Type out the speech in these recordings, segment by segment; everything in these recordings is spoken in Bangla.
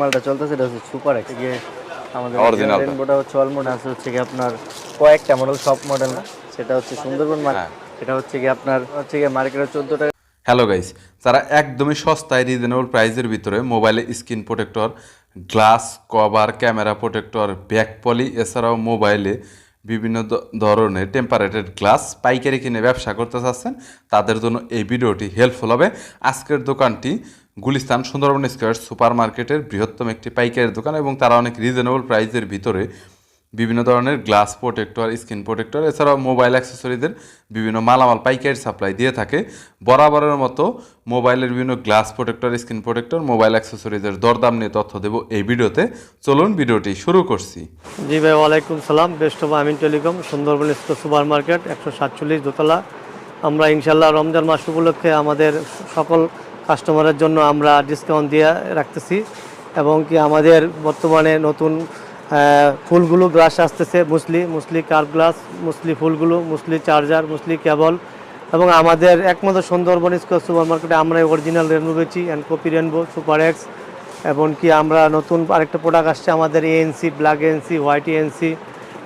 মালটা চলতেছে এটা হচ্ছে সুপার এক্স গিয়ে আমাদের টা। রেনবোটা হচ্ছে অলমোড আছে হচ্ছে কি আপনার কয়েকটা মডেল সব মডেল না। সেটা হচ্ছে সুন্দরবন মার্কেট। হ্যাঁ। এটা হচ্ছে কি আপনার হচ্ছে কি মার্কেটে চোদ্দ টাকা। হ্যালো গাইস যারা একদমই সস্তায় রিজনেবল প্রাইসের ভিতরে মোবাইলে screen protector glass cover camera protector back poly এছাড়াও মোবাইলে বিভিন্ন ধরনের টেম্পারেটেড গ্লাস পাইকারি কিনে ব্যবসা করতে চাচ্ছেন তাদের জন্য এই ভিডিওটি হেল্পফুল হবে। আজকের দোকানটি গুলিস্তান সুন্দরবন স্কোয়ার সুপার মার্কেটের বৃহত্তম একটি পাইকারি দোকান এবং তারা অনেক রিজনেবল প্রাইসের ভিতরে বিভিন্ন ধরনের গ্লাস প্রোটেক্টর স্ক্রিন প্রোটেক্টর, এছাড়াও মোবাইল অ্যাক্সেসরিদের বিভিন্ন মালামাল পাইকারি সাপ্লাই দিয়ে থাকে। বরাবরের মতো মোবাইলের বিভিন্ন glass protector screen protector, mobile অ্যাক্সেসরিজের দরদাম নিয়ে তথ্য দেব এই ভিডিওতে। চলুন ভিডিওটি শুরু করছি। জি ভাই, ওয়ালাইকুম সালাম। Best of Amin telecom, Sundarban super market একশো সাতচল্লিশ দোতলা। আমরা ইনশাল্লাহ রমজান মাস উপলক্ষে আমাদের সকল কাস্টমারের জন্য আমরা ডিসকাউন্ট দিয়ে রাখতেছি এবং কি আমাদের বর্তমানে নতুন ফুলগুলো গ্লাস আসতেছে, মুসলি মুসলি কার্ভ গ্লাস মুসলি ফুলগুলো, মুসলি চার্জার মুসলি কেবল এবং আমাদের একমাত্র সুন্দরবন স্কোয়ার সুপার মার্কেটে আমরা অরিজিনাল রেনবো বেচি and copy rainbow super X এবং কি আমরা নতুন আরেকটা প্রোডাক্ট আসছে আমাদের ANC black ANC white ANC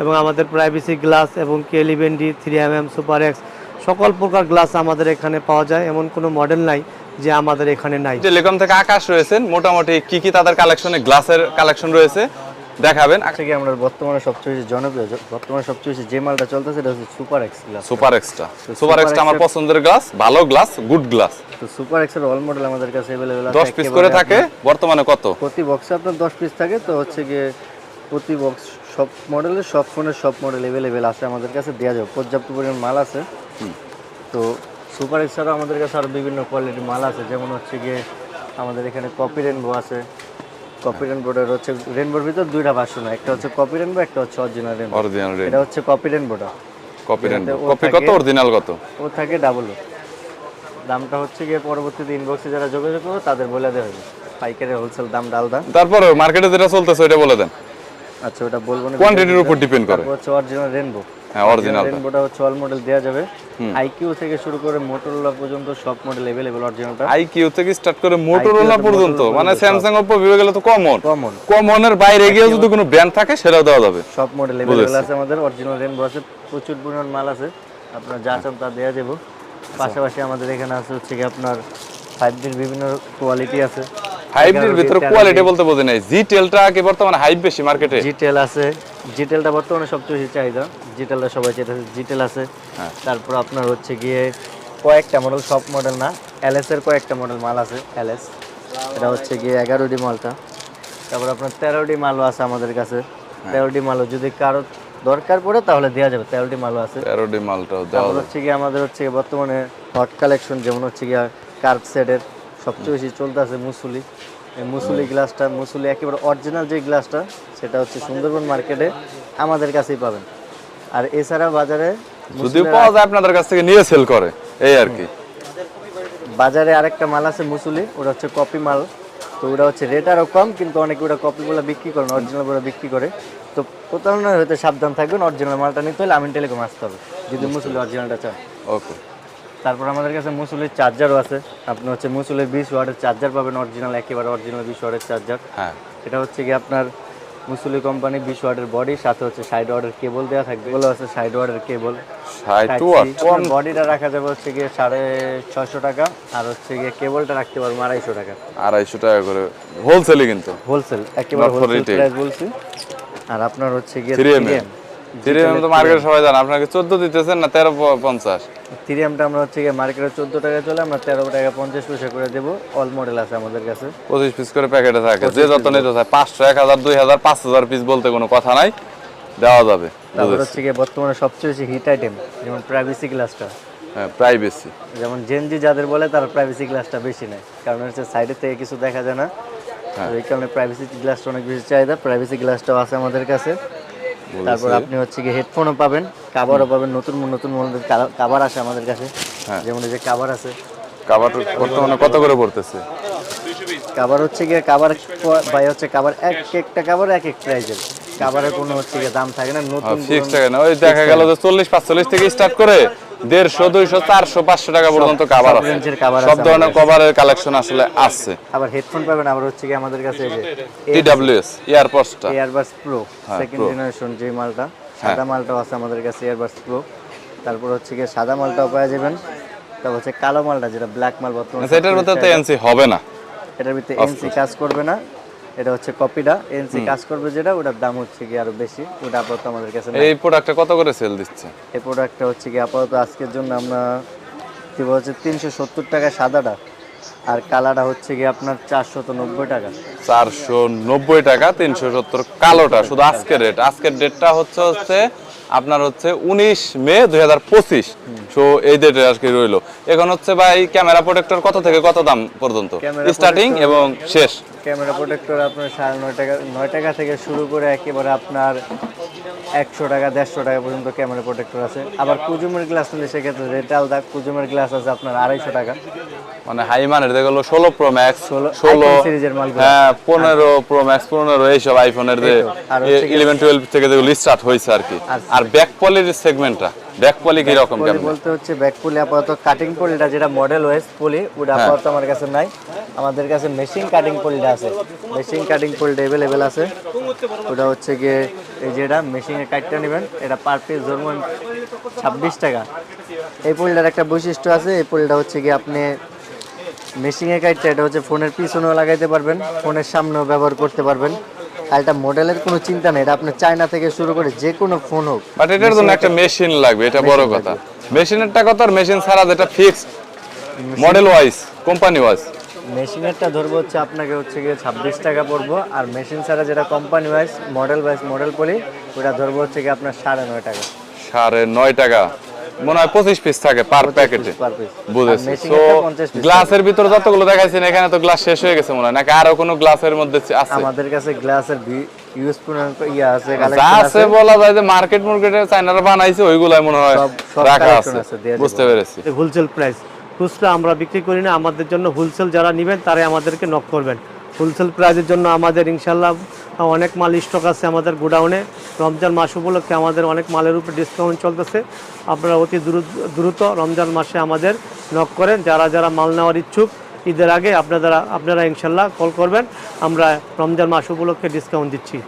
এবং আমাদের প্রাইভেসি গ্লাস এবং K eleven D three M M super X সকল প্রকার গ্লাস আমাদের এখানে পাওয়া যায়, এমন কোনো মডেল নাই। যে আমাদের এখানে নাই। টেলিকম থেকে আকাশ রয়েছেন মোটামুটি কি কি তাদের কালেকশনে গ্লাসের কালেকশন রয়েছে দেখাবেন। হচ্ছে কি আমরা বর্তমানে সবচেয়ে বেশি জনপ্রিয় বর্তমানে সবচেয়ে বেশি যে মালটা চলতেছে এটা হচ্ছে super X glass super extra Super super extra আমার পছন্দের গ্লাস ভালো গ্লাস গুড গ্লাস তো সুপার এক্সের অল মডেল আমাদের কাছে অ্যাভেলেবেল আছে দশ পিস করে থাকে বর্তমানে কত? প্রতি বক্সে আপনার দশ পিস থাকে তো হচ্ছে গিয়ে প্রতি বক্স সব মডেলের সব ফোনের সব মডেল অ্যাভেলেবেল আছে আমাদের কাছে দেওয়া যাবে। পর্যাপ্ত পরিমাণ মাল আছে। তো সুপার এক্স আমাদের কাছে আরও বিভিন্ন কোয়ালিটির মাল আছে যেমন হচ্ছে গিয়ে আমাদের এখানে কপি রেনবো আছে। কপি রেনবোটার হচ্ছে রেনবোর ভিতর দুইটা ভার্সন একটা হচ্ছে কপি রেনবো একটা হচ্ছে অরিজিনাল রেনবো অরিজিনাল এটা হচ্ছে কপি রেনবোটা কপি ও কপি কত? অরিজিনাল কত? ও থাকে ডাবল দামটা হচ্ছে গিয়ে পরবর্তীতে ইনবক্সে যারা যোগাযোগ করবে তাদের বলে দেওয়া হবে। পাইকারি হোলসেল দামটা আলাদা তারপরে মার্কেটে যেটা চলতেছে ওইটা বলে দেন। আচ্ছা ওটা বলব না। কোয়ান্টিটির উপর ডিপেন্ড করে। হচ্ছে অরিজিনাল রেনবো হ্যাঁ অরিজিনাল রেনবোটা হচ্ছে অল মডেল দেওয়া যাবে আইকিউ থেকে শুরু করে মোটরোলা পর্যন্ত সব মডেল अवेलेबल অরিজিনালটা আই কিউ থেকে স্টার্ট করে মোটরোলা থেকে পর্যন্ত Motorola মানে পর্যন্ত স্যামসাং ওপো ভিভো গেলে তো কমন কমন কমনের বাইরে গিয়ে যদি কোনো ব্র্যান্ড থাকে সেটাও দেওয়া যাবে সব মডেল अवेलेबल আছে আমাদের অরিজিনাল রেনবো আছে প্রচুর পরিমাণ মাল আছে আপনার যা চান তা দেওয়া যাবে পাশাপাশি আমাদের এখানে আছে হচ্ছে কি আপনার ফাইভ ডির বিভিন্ন কোয়ালিটি আছে ফাইভ ভিতরে কোয়ালিটি বলতে বোঝে নাই। জি টেলটা কি বর্তমানে হাইপ বেশি মার্কেটে জিটেল আছে। জিটেলটা বর্তমানে সবচেয়ে বেশি চাহিদা। জিটেলটা সবাই যেটা জিটেল আছে। হ্যাঁ। তারপর আপনার হচ্ছে গিয়ে কয়েকটা মডেল সব মডেল না। এলএস এর কয়েকটা মডেল মাল আছে এলএস এটা হচ্ছে গিয়ে এগারো ডি মালটা। তারপর আপনার তেরো ডি মালও আছে আমাদের কাছে। হ্যাঁ। তেরো ডি মালও যদি কারও দরকার পড়ে তাহলে দেওয়া যাবে। তেরো ডি মালও আছে। তেরোডি মালটাও দেওয়া হচ্ছে গিয়ে আমাদের হচ্ছে বর্তমানে হট কালেকশন যেমন হচ্ছে গিয়ে কার্ভ সেটের সবচেয়ে বেশি চলতে আছে মুসুলি। এই মুসুলি গ্লাসটা মুসুলি একেবারে অরিজিনাল যে গ্লাসটা সেটা হচ্ছে সুন্দরবন মার্কেটে আমাদের কাছেই পাবেন। আর এছাড়া বাজারে যদিও পাওয়া যায় আপনাদের কাছ থেকে নিয়ে সেল করে এই আর কি। বাজারে আরেকটা মাল আছে মুসুলি ওটা হচ্ছে কপি মাল। তো ওটা হচ্ছে রেট আরও কম কিন্তু অনেকে ওটা কপিগুলো বিক্রি করে অরিজিনালগুলো বিক্রি করে। তো প্রতারণা হতে সাবধান থাকবেন অরিজিনাল মালটা নিতে হলে আমিন টেলিকম আসতে হবে যদি মুসুলি অরিজিনালটা চান। ওকে তারপর আমাদের কাছে মুসুলির চার্জারও আছে। আপনি হচ্ছে মুসুলির বিশ ওয়াটের চার্জার পাবেন অরিজিনাল একেবারে অরিজিনাল বিশ ওয়াটের চার্জার হ্যাঁ। এটা হচ্ছে কি আপনার মুসুলি কোম্পানি বিশ ওয়াটের বডি সাথে হচ্ছে সাইড ওয়াটের কেবল দেওয়া থাকবে। এগুলো আছে সাইড ওয়াটের কেবল বডিটা রাখা যাবে হচ্ছে গিয়ে সাড়ে ছয়শো টাকা আর হচ্ছে গিয়ে কেবলটা রাখতে পারব আড়াইশো টাকা। আড়াইশো টাকা করে। হোলসেলই কিন্তু। হোলসেল একেবারে হোলসেল প্রাইস বলছি। আর আপনার হচ্ছে গিয়ে three M M three M তো মার্কেটে সবাই জানে। আপনাকে চোদ্দ দিতেছেন না তেরো পঞ্চাশ? থ্রি আমরা হচ্ছে মার্কেটে চোদ্দ টাকা চলে আমরা তেরো টাকা পঞ্চাশ পয়সা করে দেবো। অল মডেল আছে আমাদের কাছে। পঁচিশ পিস করে প্যাকেটে থাকে। যে যত নিতে চায় পাঁচশো এক হাজার দুই হাজার পাঁচ হাজার পিস বলতে কোনো কথা নাই। দেওয়া যাবে তারপর হচ্ছে বর্তমানে সবচেয়ে বেশি হিট আইটেম যেমন প্রাইভেসি গ্লাসটা হ্যাঁ প্রাইভেসি যেমন জেনজি যাদের বলে তার প্রাইভেসি গ্লাসটা বেশি নেয়। কারণ হচ্ছে সাইডের থেকে কিছু দেখা যায় না। এই কারণে প্রাইভেসি গ্লাসটা অনেক বেশি চাহিদা। প্রাইভেসি গ্লাসটাও আছে আমাদের কাছে। তারপর আপনি হচ্ছে কি হেডফোনও পাবেন কাভারও পাবেন নতুন নতুন মডেলের কাভার আছে আমাদের কাছে। হ্যাঁ। যেমন এই যে কাভার আছে। কাভার বর্তমানে কত করে পড়তেছে? কাভার হচ্ছে কি কাভার ভাই হচ্ছে কাভার এক একটা কাভার এক এক প্রাইজের কাভারের কোনো হচ্ছে দাম থাকে না নতুন ফিক্স পুরনো- না। ওই দেখা গেল যে চল্লিশ পাঁচচল্লিশ থেকে স্টার্ট করে দেড়শো দুইশো চারশো পাঁচশো টাকা পর্যন্ত কাভার আছে range এর cover সব ধরনের কভারের কালেকশন আসলে আছে। আবার হেডফোন পাবেন আবার হচ্ছে কি আমাদের কাছে টিডাব্লিউএস ইয়ারপডসটা এয়ারবাস প্রো হ্যাঁ, সেকেন্ড জেনারেশন যে মালটা সাদা মালটাও আছে আমাদের কাছে এয়ারবাস প্রো তারপর হচ্ছে গিয়ে সাদা মালটাও পাওয়া যাবেন। তারপর হচ্ছে কালো মালটা যেটা ব্ল্যাক মাল বর্তমানে আচ্ছা, এটার মধ্যে তো এনসি হবে না। এটার ভিতরে এনসি কাজ করবে না। এটা হচ্ছে কপিটা। এনসি কাজ করবে যেটা ওটার দাম হচ্ছে কি আরও বেশি। ওটা আপাতত আমাদের কাছে এই প্রোডাক্টটা কত করে সেল দিচ্ছে? এই প্রোডাক্টটা হচ্ছে কি আপাতত আজকের জন্য আমরা কি বলছে তিনশো সত্তর টাকা সাদাটা। আর কালাটা হচ্ছে কি আপনার চারশত নব্বই টাকা। চারশো নব্বই টাকা তিনশো সত্তর কালোটা শুধু আজকের রেট আজকের ডেটটা হচ্ছে হচ্ছে আপনার হচ্ছে উনিশ মে দুই হাজার পঁচিশ। সো এই ডেটে আজকে রইল। এখন হচ্ছে ভাই ক্যামেরা প্রোটেক্টর কত থেকে কত দাম পর্যন্ত? স্টার্টিং এবং শেষ। ক্যামেরা প্রোটেক্টর আপনার সাড়ে নয় টাকা নয় টাকা থেকে শুরু করে একেবারে আপনার একশো টাকা দেড়শো টাকা পর্যন্ত ক্যামেরা প্রোটেক্টর আছে। আবার কুজুমের গ্লাস নিলে সেক্ষেত্রে রেট আলাদা কুজুমের গ্লাস আছে আপনার আড়াইশো টাকা। মানে হাই মানের দেখল ষোলো প্রো ম্যাক্স 16 ষোলো সিরিজের মালগুলো। হ্যাঁ পনেরো প্রো ম্যাক্স পনেরো এইসব আইফোনের যে কি- ইলেভেন টুয়েলভ থেকে যেগুলো স্টার্ট হয়েছে আর কি। আর- ব্যাক পলির সেগমেন্টটা ব্যাক পলি কীরকম পলি কেমন বলতে হচ্ছে ব্যাক পলি আপাতত কাটিং পলিটা যেটা মডেল ওয়েস পলি ওটা হ্যাঁ। আপাতত আমার কাছে নাই। আমাদের কাছে মেশিন কাটিং পলিটা আছে। মেশিন কাটিং পলিটা অ্যাভেলেবেল আছে। ওটা হচ্ছে গিয়ে এই যেটা মেশিনে কাটটা নেবেন এটা পার পিস ধরুন ছাব্বিশ টাকা। এই পোলটার একটা বৈশিষ্ট্য আছে এই পলিটা হচ্ছে গিয়ে আপনি মেশিনে কাটটা এটা হচ্ছে ফোনের পিছনেও লাগাইতে পারবেন ফোনের সামনেও ব্যবহার করতে পারবেন। আর এটা মডেলের কোনো চিন্তা নেই এটা আপনার চায়না থেকে শুরু করে যে কোনো ফোন হোক বাট এটার জন্য একটা মেশিন লাগবে এটা বড় কথা। মেশিনেরটা কত? আর মেশিন ছাড়া যেটা fixed model wise company wise মেশিনেরটা ধরবো হচ্ছে আপনাকে হচ্ছে গিয়ে ছাব্বিশ টাকা পড়ব। আর মেশিন ছাড়া যেটা company wise model wise model poly ওটা ধরবো হচ্ছে গিয়ে আপনার সাড়ে নয় টাকা। সাড়ে নয় টাকা। মনে হয় পঁচিশ পিস থাকে পার প্যাকেটে বুঝেছি। তো এরটা 50 piece গ্লাসের ভিতরে যতগুলো দেখাইছেন এখানে তো গ্লাস শেষ হয়ে গেছে মনে হয়। নাকি আরও কোনো গ্লাসের মধ্যে আছে? আমাদের কাছে গ্লাসের ইয়ে আছে বলা যায় যে মার্কেট মার্কেটে চাইনারা বানাইছে ওইগুলাই মনে হয় রাখা আছে। বুঝতে পেরেছি। হোলসেল প্রাইস খুচরা আমরা বিক্রি করি না, আমাদের জন্য হোলসেল যারা নেবেন তারাই আমাদেরকে নক করবেন। হোলসেল প্রাইসের জন্য আমাদের ইনশাল্লাহ অনেক মাল স্টক আছে আমাদের গোডাউনে। রমজান মাস উপলক্ষে আমাদের অনেক মালের উপর ডিসকাউন্ট চলতেছে। আপনারা অতি দ্রুত রমজান মাসে আমাদের নক করেন। যারা যারা মাল নেওয়ার ইচ্ছুক, ঈদের আগে আপনারা আপনারা ইনশাল্লাহ কল করবেন। আমরা রমজান মাস উপলক্ষে ডিসকাউন্ট দিচ্ছি।